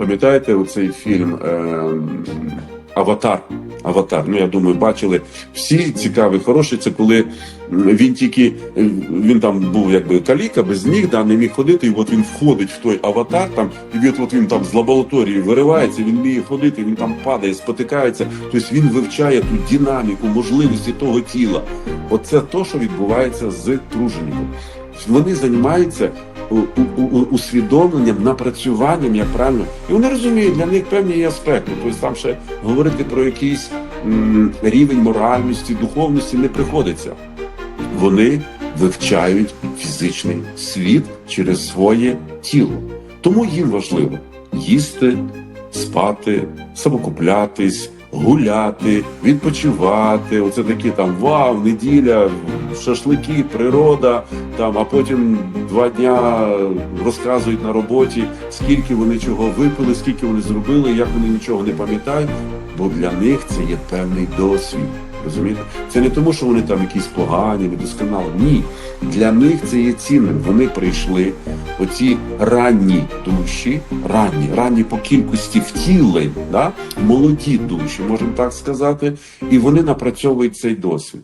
пам'ятаєте оцей фільм е, Аватар? Аватар. Ну я думаю, бачили всі цікавий, хороший. Це коли він тільки е, він там був якби каліка, без ніг, да, не міг ходити, і от він входить в той аватар, там і від от він там з лабораторії виривається, він вміє ходити, він там падає, спотикається. Тобто він вивчає ту динаміку, можливості того тіла. Оце то, що відбувається з тружеником. Вони займаються усвідомленням, напрацюванням, як правильно, і вони розуміють, для них певні аспекти. Тобто там ще говорити про якийсь рівень моральності, духовності не приходиться. Вони вивчають фізичний світ через своє тіло. Тому їм важливо їсти, спати, самокуплятись, гуляти, відпочивати. Оце такі там вау, неділя, шашлики, природа. Там, а потім два дня розказують на роботі, скільки вони чого випили, скільки вони зробили, як вони нічого не пам'ятають. Бо для них це є певний досвід. Розумієте? Це не тому, що вони там якісь погані, недосконалі. Ні. Для них це є цінним. Вони прийшли, оці ранні душі, ранні, ранні по кількості втілень, да? молоді душі, можемо так сказати, і вони напрацьовують цей досвід.